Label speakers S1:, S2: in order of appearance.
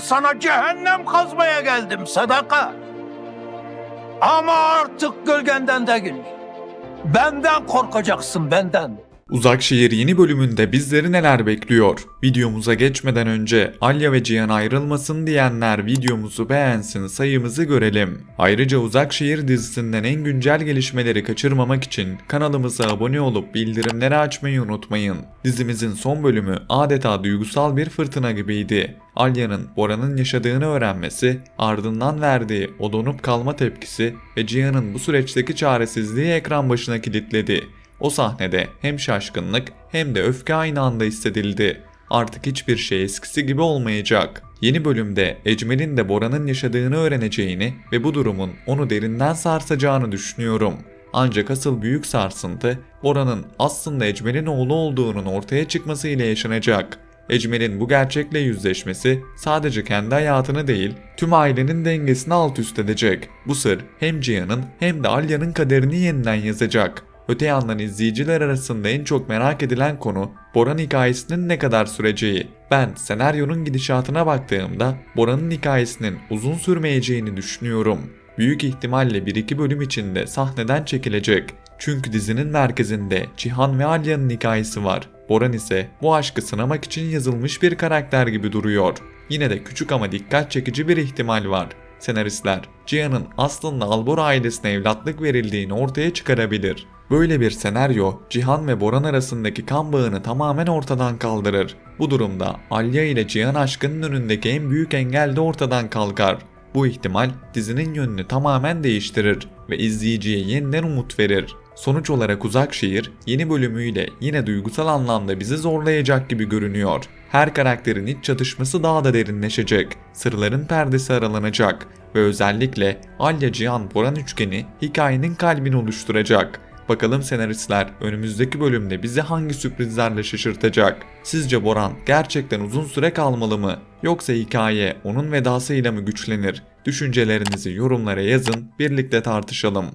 S1: Sana cehennem kazmaya geldim sadaka. Ama artık gölgenden değil. Benden korkacaksın benden.
S2: Uzak Şehir yeni bölümünde bizleri neler bekliyor? Videomuza geçmeden önce Alya ve Cihan ayrılmasın diyenler videomuzu beğensin sayımızı görelim. Ayrıca Uzak Şehir dizisinden en güncel gelişmeleri kaçırmamak için kanalımıza abone olup bildirimleri açmayı unutmayın. Dizimizin son bölümü adeta duygusal bir fırtına gibiydi. Alya'nın Bora'nın yaşadığını öğrenmesi, ardından verdiği o donup kalma tepkisi ve Cihan'ın bu süreçteki çaresizliği ekran başına kilitledi. O sahnede hem şaşkınlık hem de öfke aynı anda hissedildi. Artık hiçbir şey eskisi gibi olmayacak. Yeni bölümde Ecmel'in de Bora'nın yaşadığını öğreneceğini ve bu durumun onu derinden sarsacağını düşünüyorum. Ancak asıl büyük sarsıntı Bora'nın aslında Ecmel'in oğlu olduğunun ortaya çıkması ile yaşanacak. Ecmel'in bu gerçekle yüzleşmesi sadece kendi hayatını değil, tüm ailenin dengesini alt üst edecek. Bu sır hem Cihan'ın hem de Alya'nın kaderini yeniden yazacak. Öte yandan izleyiciler arasında en çok merak edilen konu Boran hikayesinin ne kadar süreceği. Ben senaryonun gidişatına baktığımda Boran'ın hikayesinin uzun sürmeyeceğini düşünüyorum. Büyük ihtimalle 1-2 bölüm içinde sahneden çekilecek. Çünkü dizinin merkezinde Cihan ve Alya'nın hikayesi var. Boran ise bu aşkı sınamak için yazılmış bir karakter gibi duruyor. Yine de küçük ama dikkat çekici bir ihtimal var. Senaristler Cihan'ın aslında Albor ailesine evlatlık verildiğini ortaya çıkarabilir. Böyle bir senaryo Cihan ve Boran arasındaki kan bağını tamamen ortadan kaldırır. Bu durumda Alya ile Cihan aşkının önündeki en büyük engel de ortadan kalkar. Bu ihtimal dizinin yönünü tamamen değiştirir ve izleyiciye yeniden umut verir. Sonuç olarak Uzak Şehir yeni bölümüyle yine duygusal anlamda bizi zorlayacak gibi görünüyor. Her karakterin iç çatışması daha da derinleşecek, sırların perdesi aralanacak ve özellikle Alya Cihan Boran üçgeni hikayenin kalbini oluşturacak. Bakalım senaristler önümüzdeki bölümde bizi hangi sürprizlerle şaşırtacak? Sizce Boran gerçekten uzun süre kalmalı mı? Yoksa hikaye onun vedasıyla mı güçlenir? Düşüncelerinizi yorumlara yazın, birlikte tartışalım.